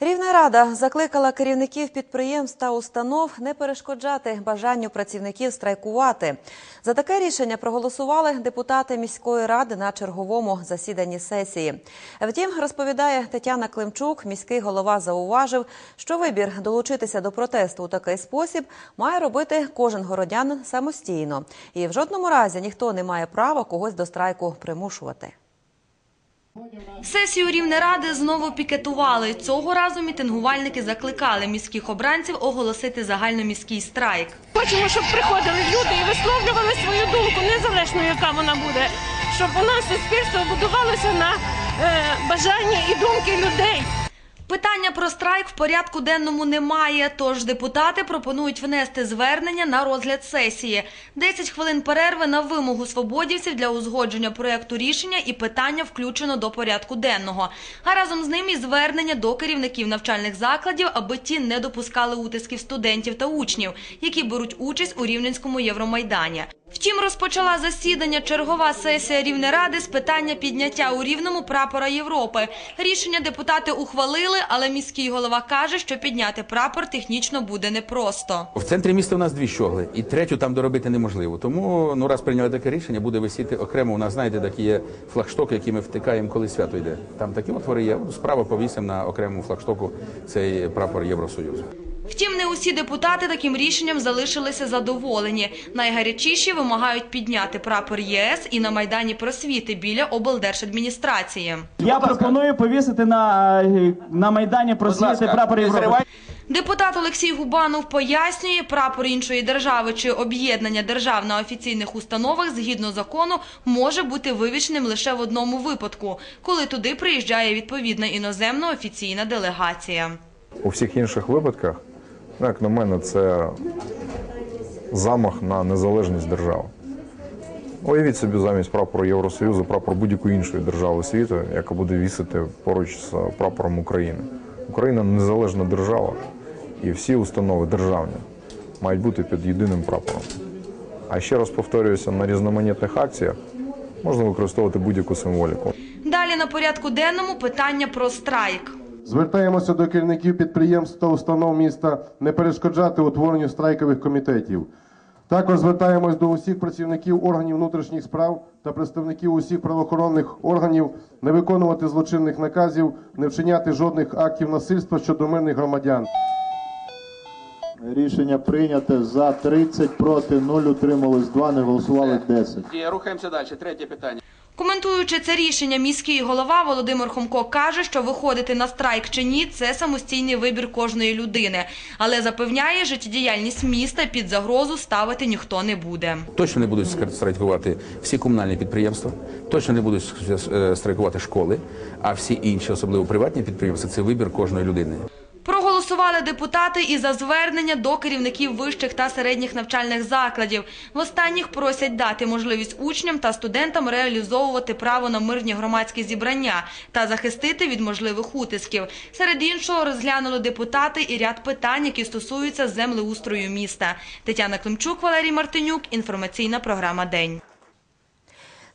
Рівна рада закликала керівників підприємств та установ не перешкоджати бажанню працівників страйкувати. За таке рішення проголосували депутати міської ради на черговому засіданні сесії. Втім, розповідає Тетяна Климчук, міський голова зауважив, що вибір долучитися до протесту у такий спосіб має робити кожен городянин самостійно, і в жодному разі ніхто не має права когось до страйку примушувати. Сесію Рівнеради знову пікетували. Цього разу мітингувальники закликали міських обранців оголосити загальноміський страйк. Хочемо, щоб приходили люди і висловлювали свою думку, незалежно яка вона буде, щоб у нас суспільство будувалося на е, бажання і думки людей. Питання про страйк в порядку денному немає, тож депутати пропонують внести звернення на розгляд сесії. 10 хвилин перерви на вимогу свободівців для узгодження проєкту рішення і питання включено до порядку денного. А разом з ним і звернення до керівників навчальних закладів, аби ті не допускали утисків студентів та учнів, які беруть участь у Рівненському Євромайдані. Втім, розпочала засідання чергова сесія Рівнеради з питання підняття у Рівному прапора Європи. Рішення депутати ухвалили, але міський голова каже, що підняти прапор технічно буде непросто. В центрі міста у нас дві щогли, і третю там доробити неможливо. Тому ну раз прийняли таке рішення, буде висіти окремо. У нас знаєте, такі є флагштоки, які ми втикаємо, коли свято йде. Там такі отвори є. Справа повісимо на окремому флагштоку цей прапор Євросоюзу. Втім, не усі депутати таким рішенням залишилися задоволені. Найгарячіші вимагають підняти прапор ЄС і на майдані просвіти біля облдержадміністрації. Я пропоную повісити на, е, на майдані просвіти прапор Європи. Депутат Олексій Губанов пояснює, прапор іншої держави чи об'єднання держав на офіційних установах згідно закону може бути вивічним лише в одному випадку, коли туди приїжджає відповідна іноземна офіційна делегація. У всіх інших випадках, як на мене, це замах на незалежність держави. Уявіть собі замість прапору Євросоюзу прапор будь-якої іншої держави світу, яка буде вісити поруч з прапором України. Україна незалежна держава, і всі установи державні мають бути під єдиним прапором. А ще раз повторююся, на різноманітних акціях можна використовувати будь-яку символіку. Далі на порядку денному питання про страйк. Звертаємося до керівників підприємств та установ міста не перешкоджати утворенню страйкових комітетів. Також звертаємось до усіх працівників органів внутрішніх справ та представників усіх правоохоронних органів не виконувати злочинних наказів, не вчиняти жодних актів насильства щодо мирних громадян. Рішення прийняте за 30, проти 0, утрималось 2, не голосували 10. Рухаємося далі. Третє питання. Коментуючи це рішення, міський голова Володимир Хомко каже, що виходити на страйк чи ні це самостійний вибір кожної людини, але запевняє, життєдіяльність міста під загрозу ставити ніхто не буде. Точно не будуть страйкувати всі комунальні підприємства, точно не будуть е, страйкувати школи, а всі інші, особливо приватні підприємства, це вибір кожної людини. Проголосували депутати і за звернення до керівників вищих та середніх навчальних закладів. В останніх просять дати можливість учням та студентам реалізовувати право на мирні громадські зібрання та захистити від можливих утисків. Серед іншого розглянули депутати і ряд питань, які стосуються землеустрою міста. Тетяна Климчук, Валерій Мартинюк. Інформаційна програма День.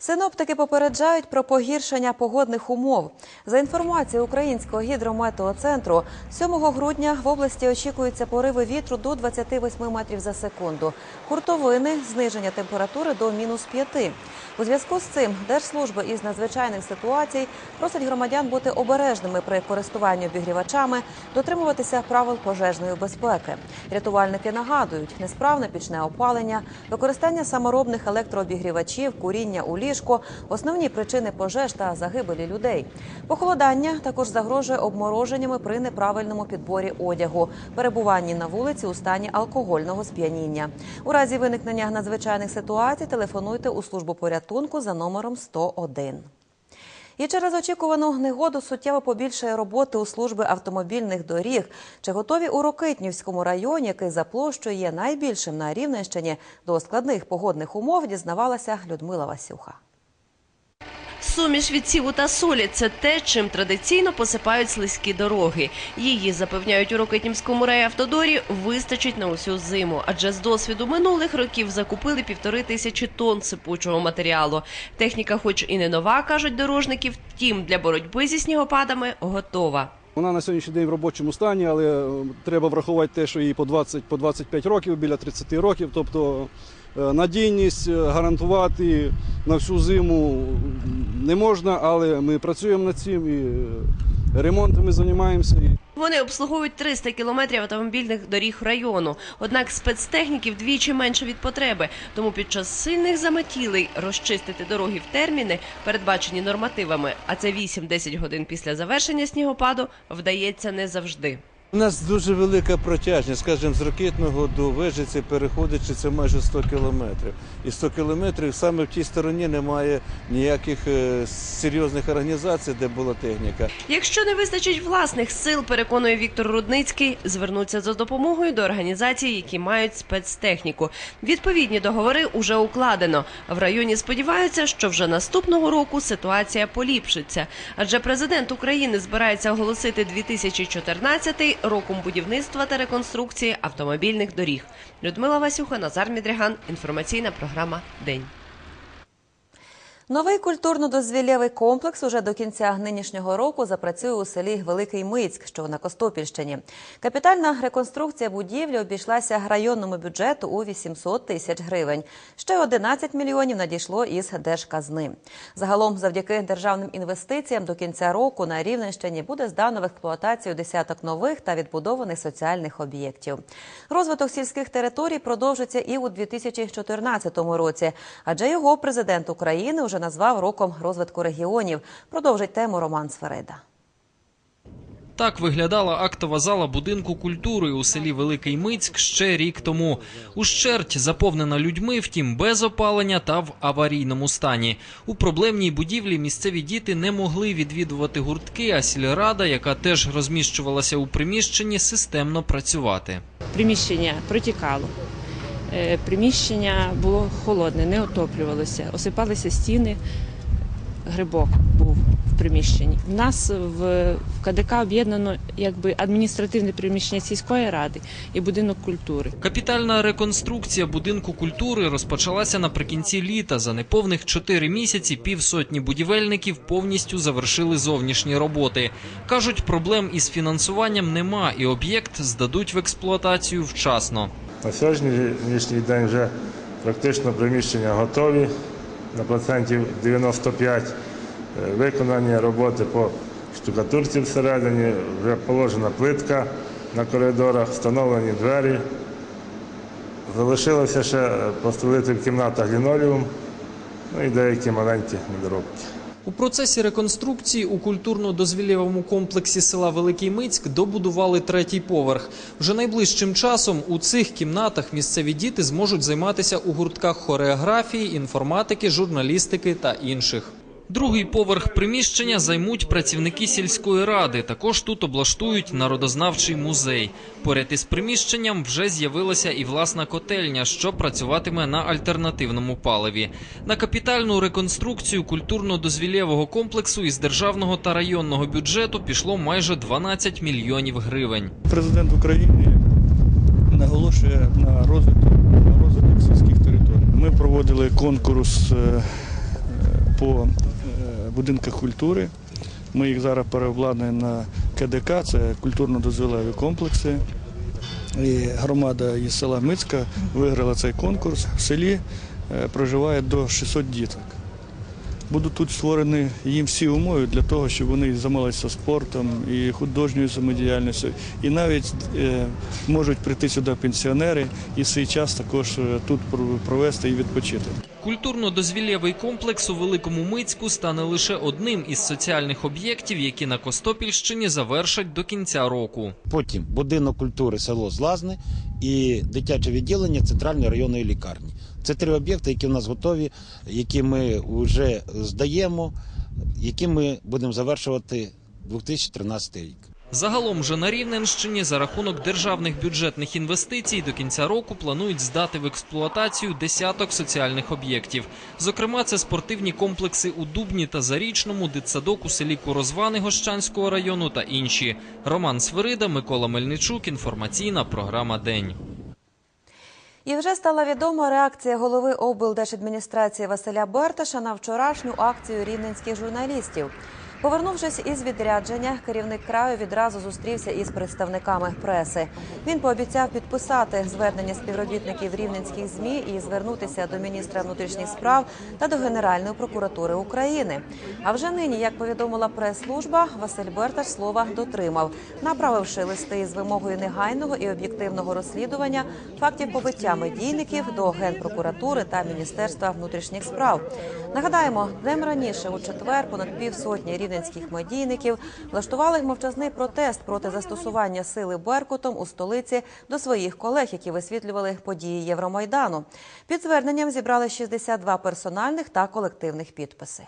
Синоптики попереджають про погіршення погодних умов. За інформацією Українського гідрометеоцентру, 7 грудня в області очікуються пориви вітру до 28 метрів за секунду. Хуртовини, зниження температури до мінус 5. У зв'язку з цим Держслужба із надзвичайних ситуацій просить громадян бути обережними при користуванні обігрівачами, дотримуватися правил пожежної безпеки. Рятувальники нагадують, несправне пічне опалення, використання саморобних електрообігрівачів, куріння у ліжко – основні причини пожеж та загибелі людей. Похолодання також загрожує обмороженнями при неправильному підборі одягу, перебуванні на вулиці у стані алкогольного сп'яніння. У разі виникнення надзвичайних ситуацій телефонуйте у службу порятунку за номером 101. І через очікувану негоду суттєво побільшає роботи у служби автомобільних доріг. Чи готові у Рокитнівському районі, який за площою є найбільшим на Рівненщині, до складних погодних умов, дізнавалася Людмила Васюха. Суміш від сіву та солі це те, чим традиційно посипають слизькі дороги. Її запевняють у Рокетнімському райавтодорі вистачить на усю зиму, адже з досвіду минулих років закупили півтори тисячі тонн сипучого матеріалу. Техніка, хоч і не нова, кажуть дорожники, втім для боротьби зі снігопадами готова. Вона на сьогоднішній день в робочому стані, але е, треба врахувати те, що їй по 20 по 25 років, біля 30 років. Тобто е, надійність е, гарантувати на всю зиму не можна, але ми працюємо над цим і ремонтами займаємося. Вони обслуговують 300 кілометрів автомобільних доріг району. Однак спецтехніки вдвічі менше від потреби. Тому під час сильних заметілей розчистити дороги в терміни, передбачені нормативами, а це 8-10 годин після завершення снігопаду, вдається не завжди. У нас дуже велика протяжність, скажімо, з Ракитного до Вижиці переходячи це майже 100 кілометрів. І 100 кілометрів саме в тій стороні немає ніяких е, серйозних організацій, де була техніка. Якщо не вистачить власних сил, переконує Віктор Рудницький, звернуться за допомогою до організацій, які мають спецтехніку. Відповідні договори уже укладено. В районі сподіваються, що вже наступного року ситуація поліпшиться. Адже президент України збирається оголосити 2014 роком будівництва та реконструкції автомобільних доріг. Людмила Васюха, Назар Мідріган. Інформаційна програма День. Новий культурно-дозвіллєвий комплекс уже до кінця нинішнього року запрацює у селі Великий Мицьк, що на Костопільщині. Капітальна реконструкція будівлі обійшлася районному бюджету у 800 тисяч гривень. Ще 11 мільйонів надійшло із держказни. Загалом, завдяки державним інвестиціям, до кінця року на Рівненщині буде здано в експлуатацію десяток нових та відбудованих соціальних об'єктів. Розвиток сільських територій продовжиться і у 2014 році, адже його президент України вже назвав роком розвитку регіонів. Продовжить тему Роман Сферида. Так виглядала актова зала будинку культури у селі Великий Мицьк ще рік тому. Ущерть заповнена людьми, втім без опалення та в аварійному стані. У проблемній будівлі місцеві діти не могли відвідувати гуртки, а сільрада, яка теж розміщувалася у приміщенні, системно працювати. Приміщення протікало. Е, Приміщення було холодне, не отоплювалося, осипалися стіни, грибок був в приміщенні. У нас в КДК об'єднано якби адміністративне приміщення сільської ради і будинок культури. Капітальна реконструкція будинку культури розпочалася наприкінці літа. За неповних чотири місяці півсотні будівельників повністю завершили зовнішні роботи. кажуть, проблем із фінансуванням нема, і об'єкт здадуть в експлуатацію вчасно. На сьогоднішній день вже практично приміщення готові на процентів 95. Е, Виконання роботи по штукатурці всередині, вже положена плитка на коридорах, встановлені двері. Залишилося ще е, постелити в кімнатах лінолеум, ну і деякі маленькі недоробки. У процесі реконструкції у культурно-дозвілєвому комплексі села Великий Мицьк добудували третій поверх. Вже найближчим часом у цих кімнатах місцеві діти зможуть займатися у гуртках хореографії, інформатики, журналістики та інших. Другий поверх приміщення займуть працівники сільської ради. Також тут облаштують народознавчий музей. Поряд із приміщенням вже з'явилася і власна котельня, що працюватиме на альтернативному паливі. На капітальну реконструкцію культурно-дозвілєвого комплексу із державного та районного бюджету пішло майже 12 мільйонів гривень. Президент України наголошує на розвиток, розвиток сільських територій. Ми проводили конкурс е, е, по будинках культури. Ми їх зараз переобладнуємо на КДК, це культурно-дозвілеві комплекси. І громада із села Мицька виграла цей конкурс. В селі е, проживає до 600 діток. Будуть тут створені їм всі умови для того, щоб вони займалися спортом і художньою самодіяльністю. І навіть е, можуть прийти сюди пенсіонери і свій час також е, тут провести і відпочити. Культурно-дозвілєвий комплекс у Великому Мицьку стане лише одним із соціальних об'єктів, які на Костопільщині завершать до кінця року. Потім будинок культури село Злазне і дитяче відділення центральної районної лікарні. Це три об'єкти, які в нас готові, які ми вже здаємо, які ми будемо завершувати 2013 рік. Загалом же на Рівненщині за рахунок державних бюджетних інвестицій до кінця року планують здати в експлуатацію десяток соціальних об'єктів. Зокрема, це спортивні комплекси у Дубні та Зарічному, дитсадок у селі Корозвани Гощанського району та інші. Роман Свирида, Микола Мельничук. Інформаційна програма День. І вже стала відома реакція голови облдержадміністрації Василя Берташа на вчорашню акцію рівненських журналістів. Повернувшись із відрядження, керівник краю відразу зустрівся із представниками преси. Він пообіцяв підписати звернення співробітників рівненських змі і звернутися до міністра внутрішніх справ та до Генеральної прокуратури України. А вже нині, як повідомила прес-служба, Василь Берташ слова дотримав, направивши листи із вимогою негайного і об'єктивного розслідування фактів побиття медійників до Генпрокуратури та Міністерства внутрішніх справ. Нагадаємо, днем раніше у четвер понад півсотні рівненських медійників влаштували мовчазний протест проти застосування сили Беркутом у столиці до своїх колег, які висвітлювали події Євромайдану. Під зверненням зібрали 62 персональних та колективних підписи.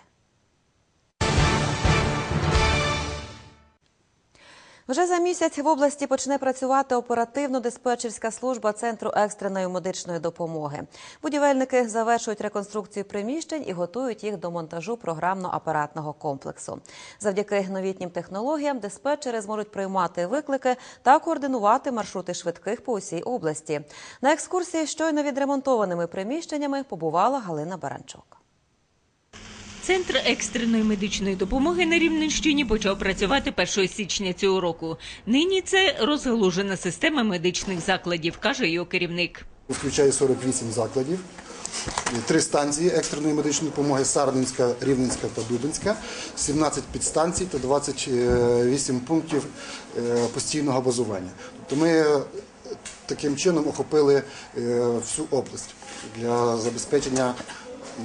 Вже за місяць в області почне працювати оперативно-диспетчерська служба Центру екстреної медичної допомоги. Будівельники завершують реконструкцію приміщень і готують їх до монтажу програмно-апаратного комплексу. Завдяки новітнім технологіям диспетчери зможуть приймати виклики та координувати маршрути швидких по усій області. На екскурсії щойно відремонтованими приміщеннями побувала Галина Баранчук. Центр екстреної медичної допомоги на Рівненщині почав працювати 1 січня цього року. Нині це розгалужена система медичних закладів, каже його керівник. Включає 48 закладів, три станції екстреної медичної допомоги Сарненська, Рівненська та Дубинська, 17 підстанцій та 28 пунктів е, постійного базування. Тобто ми е, таким чином охопили е, всю область для забезпечення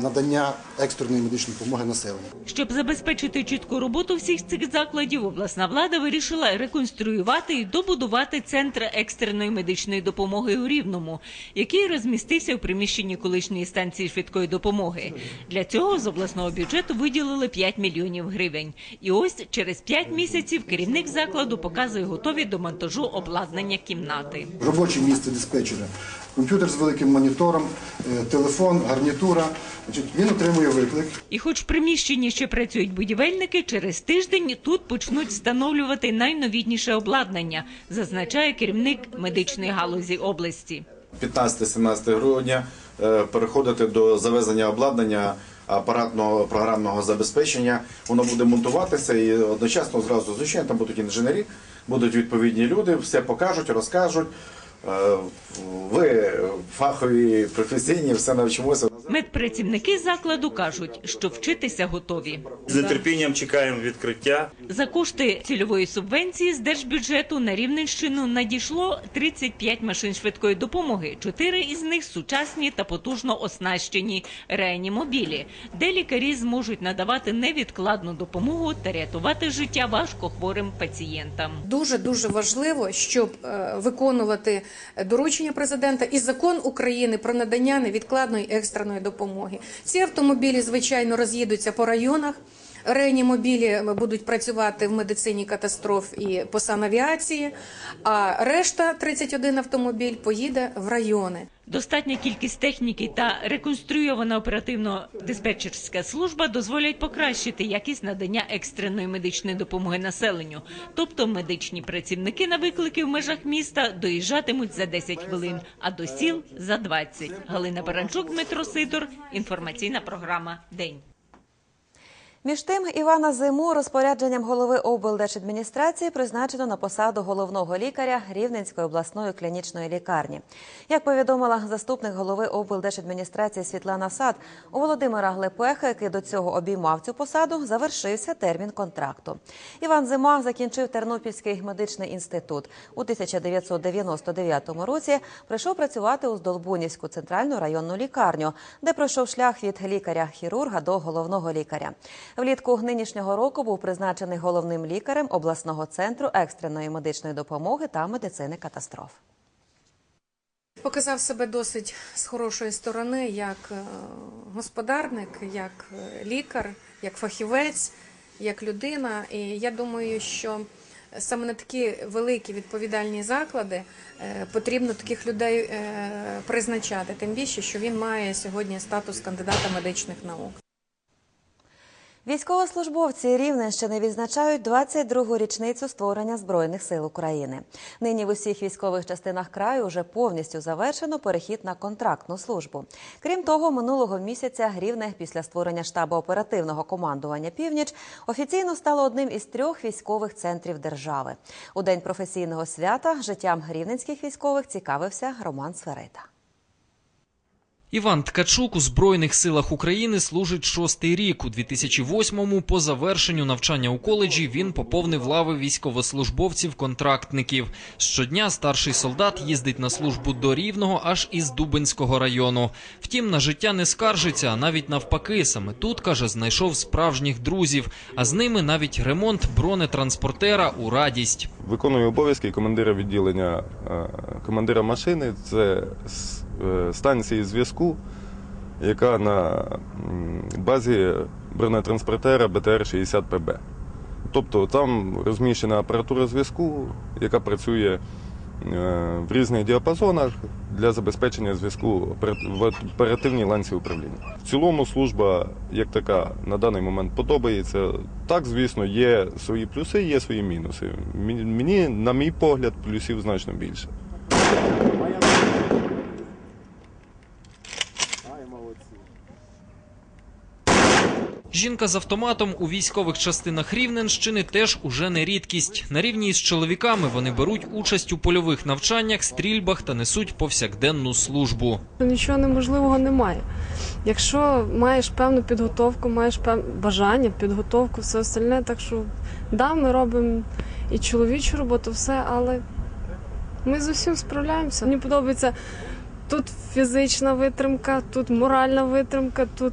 надання екстреної медичної допомоги населенню. Щоб забезпечити чітку роботу всіх цих закладів, обласна влада вирішила реконструювати і добудувати центр екстреної медичної допомоги у Рівному, який розмістився в приміщенні колишньої станції швидкої допомоги. Для цього з обласного бюджету виділили 5 мільйонів гривень. І ось через 5 місяців керівник закладу показує готові до монтажу обладнання кімнати. Робоче місце диспетчера, комп'ютер з великим монітором, е, телефон, гарнітура. Він отримує виклик. І хоч в приміщенні ще працюють будівельники, через тиждень тут почнуть встановлювати найновітніше обладнання, зазначає керівник медичної галузі області. 15-17 грудня е, переходити до завезення обладнання апаратного програмного забезпечення. Воно буде монтуватися і одночасно зразу звичайно там будуть інженери, будуть відповідні люди, все покажуть, розкажуть. Е, Ви фахові, професійні, все навчимося. Медпрацівники закладу кажуть, що вчитися готові. З нетерпінням чекаємо відкриття. За кошти цільової субвенції з держбюджету на Рівненщину надійшло 35 машин швидкої допомоги. Чотири із них сучасні та потужно оснащені реанімобілі, де лікарі зможуть надавати невідкладну допомогу та рятувати життя важкохворим пацієнтам. Дуже дуже важливо, щоб е, виконувати доручення президента і закон України про надання невідкладної екстреної допомоги. Ці автомобілі, звичайно, роз'їдуться по районах. Реанімобілі будуть працювати в медицині катастроф і по санавіації, а решта 31 автомобіль поїде в райони. Достатня кількість техніки та реконструйована оперативно-диспетчерська служба дозволять покращити якість надання екстреної медичної допомоги населенню. Тобто медичні працівники на виклики в межах міста доїжджатимуть за 10 хвилин, а до сіл за 20. Галина Баранчук, Дмитро Сидор. Інформаційна програма День. Між тим, Івана Зиму розпорядженням голови облдержадміністрації призначено на посаду головного лікаря Рівненської обласної клінічної лікарні. Як повідомила заступник голови облдержадміністрації Світлана Сад, у Володимира Глепеха, який до цього обіймав цю посаду, завершився термін контракту. Іван Зима закінчив Тернопільський медичний інститут. У 1999 році прийшов працювати у Здолбунівську центральну районну лікарню, де пройшов шлях від лікаря-хірурга до головного лікаря. Влітку нинішнього року був призначений головним лікарем обласного центру екстреної медичної допомоги та медицини катастроф. Показав себе досить з хорошої сторони як е, господарник, як е, лікар, як фахівець, як людина. І я думаю, що саме на такі великі відповідальні заклади е, потрібно таких людей призначати. Тим більше, що він має сьогодні статус кандидата медичних наук. Військовослужбовці Рівненщини відзначають 22-гу річницю створення Збройних сил України. Нині в усіх військових частинах краю вже повністю завершено перехід на контрактну службу. Крім того, минулого місяця Рівне після створення штабу оперативного командування Північ офіційно стало одним із трьох військових центрів держави. У день професійного свята життям рівненських військових цікавився Роман Сферита. Іван Ткачук у Збройних силах України служить шостий рік. У 2008-му по завершенню навчання у коледжі він поповнив лави військовослужбовців-контрактників. Щодня старший солдат їздить на службу до Рівного аж із Дубенського району. Втім, на життя не скаржиться, а навіть навпаки. Саме тут, каже, знайшов справжніх друзів, а з ними навіть ремонт бронетранспортера у радість. Виконую обов'язки командира відділення е, командира машини. Це станції зв'язку, яка на базі бронетранспортера БТР-60ПБ. Тобто там розміщена апаратура зв'язку, яка працює е, в різних діапазонах для забезпечення зв'язку в оперативній ланці управління. В цілому служба як така на даний момент подобається. Так, звісно, є свої плюси, є свої мінуси. Мені, на мій погляд, плюсів значно більше. Жінка з автоматом у військових частинах Рівненщини теж уже не рідкість. На рівні із чоловіками вони беруть участь у польових навчаннях, стрільбах та несуть повсякденну службу. Нічого неможливого немає. Якщо маєш певну підготовку, маєш певне бажання, підготовку, все остальне, так що да, ми робимо і чоловічу роботу, все, але ми з усім справляємося. Мені подобається тут фізична витримка, тут моральна витримка, тут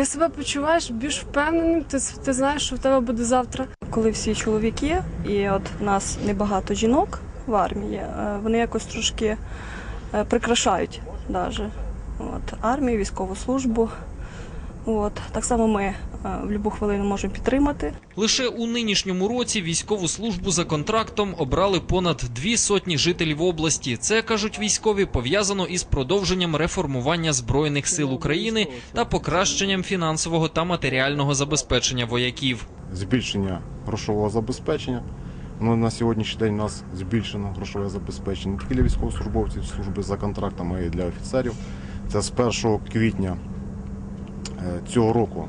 ти себе почуваєш більш впевненим, ти, ти знаєш, що в тебе буде завтра. коли всі чоловіки, і от нас небагато жінок в армії, е, вони якось трошки е, прикрашають даже. От, армію, військову службу. От, так само ми в будь-яку хвилину можемо підтримати. Лише у нинішньому році військову службу за контрактом обрали понад дві сотні жителів області. Це кажуть військові, пов'язано із продовженням реформування збройних сил України та покращенням фінансового та матеріального забезпечення вояків. збільшення грошового забезпечення. Воно на сьогоднішній день у нас збільшено грошове забезпечення не тільки для військовослужбовців служби за контрактом, а й для офіцерів. Це з 1 квітня е, цього року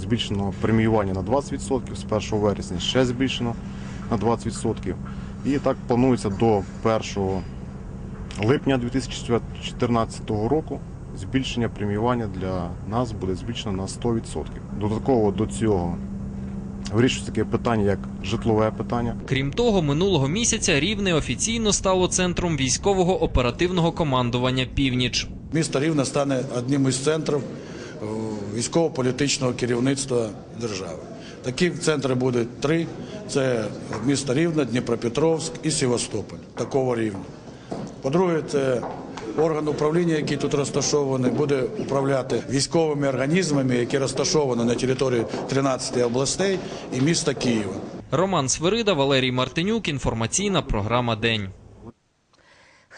збільшено преміювання на 20%, з 1 вересня ще збільшено на 20%. І так планується до 1 липня 2014 року збільшення преміювання для нас буде збільшено на 100%. Додатково до цього вирішується таке питання, як житлове питання. Крім того, минулого місяця Рівне офіційно стало центром військового оперативного командування Північ. Місто Рівне стане одним із центрів е, військово-політичного керівництва держави. Такі центри будуть три: це місто Рівне, Дніпропетровськ і Севастополь такого рівня. По-друге, це орган управління, який тут розташований, буде управляти військовими організмами, які розташовані на території 13 областей і міста Києва. Роман Свирида, Валерій Мартинюк. Інформаційна програма День.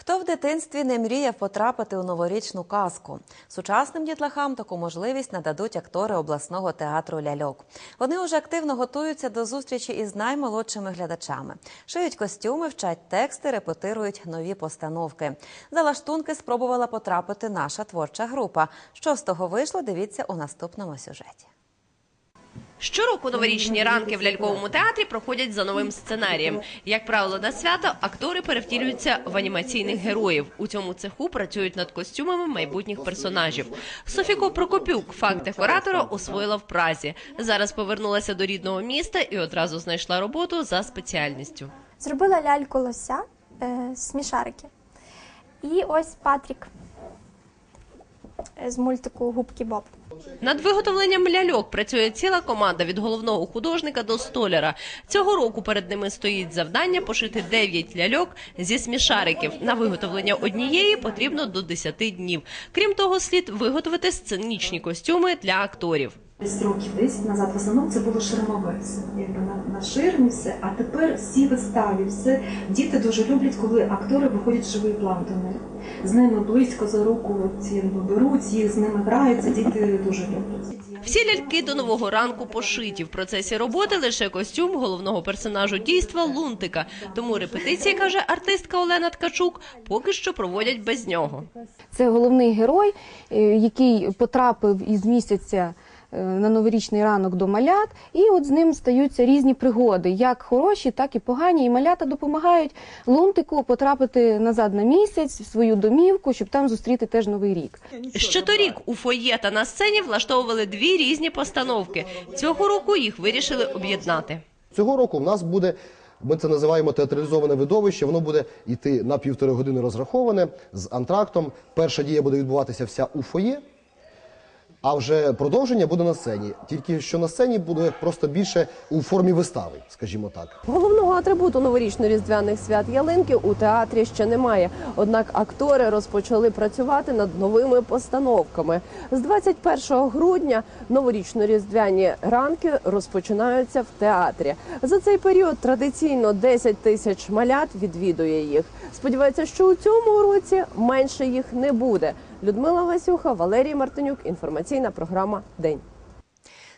Хто в дитинстві не мріяв потрапити у новорічну казку? Сучасним дітлахам таку можливість нададуть актори обласного театру ляльок. Вони уже активно готуються до зустрічі із наймолодшими глядачами. Шиють костюми, вчать тексти, репетирують нові постановки. За лаштунки спробувала потрапити наша творча група. Що з того вийшло? Дивіться у наступному сюжеті. Щороку новорічні ранки в ляльковому театрі проходять за новим сценарієм. Як правило, на свято актори перевтілюються в анімаційних героїв. У цьому цеху працюють над костюмами майбутніх персонажів. Софіко Прокопюк факт декоратора освоїла в Празі. Зараз повернулася до рідного міста і одразу знайшла роботу за спеціальністю. Зробила ляльку лося е, смішарики. І ось Патрік е, з мультику Губки Боб. Над виготовленням ляльок працює ціла команда від головного художника до столяра. Цього року перед ними стоїть завдання пошити 9 ляльок зі смішариків. На виготовлення однієї потрібно до 10 днів. Крім того, слід виготовити сценічні костюми для акторів. Десь років 10 назад в основному це було ширмове, все, якби на, на ширмі все. А тепер всі виставі, все. Діти дуже люблять, коли актори виходять в живий план до них. З ними близько за руку якби, беруть, їх з ними граються, діти дуже люблять. Всі ляльки до нового ранку пошиті. В процесі роботи лише костюм головного персонажу дійства Лунтика. Тому репетиції, каже артистка Олена Ткачук, поки що проводять без нього. Це головний герой, е, який потрапив із місяця на новорічний ранок до малят, і от з ним стаються різні пригоди, як хороші, так і погані. І малята допомагають лунтику потрапити назад на місяць в свою домівку, щоб там зустріти теж новий рік. Ще торік у фоє та на сцені влаштовували дві різні постановки. Цього року їх вирішили об'єднати. Цього року в нас буде. Ми це називаємо театралізоване видовище. Воно буде йти на півтори години розраховане з антрактом. Перша дія буде відбуватися вся у фоє, а вже продовження буде на сцені. Тільки що на сцені буде просто більше у формі вистави, скажімо так. Головного атрибуту новорічно-різдвяних свят ялинки у театрі ще немає. Однак актори розпочали працювати над новими постановками. З 21 грудня новорічно-різдвяні ранки розпочинаються в театрі. За цей період традиційно 10 тисяч малят відвідує їх. Сподіваються, що у цьому році менше їх не буде. Людмила Васюха, Валерій Мартинюк. Інформаційна програма День.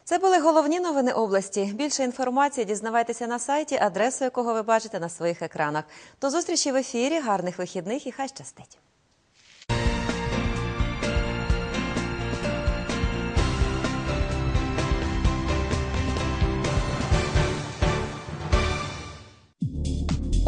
Це були головні новини області. Більше інформації дізнавайтеся на сайті, адресу якого ви бачите на своїх екранах. До зустрічі в ефірі. Гарних вихідних і хай щастить.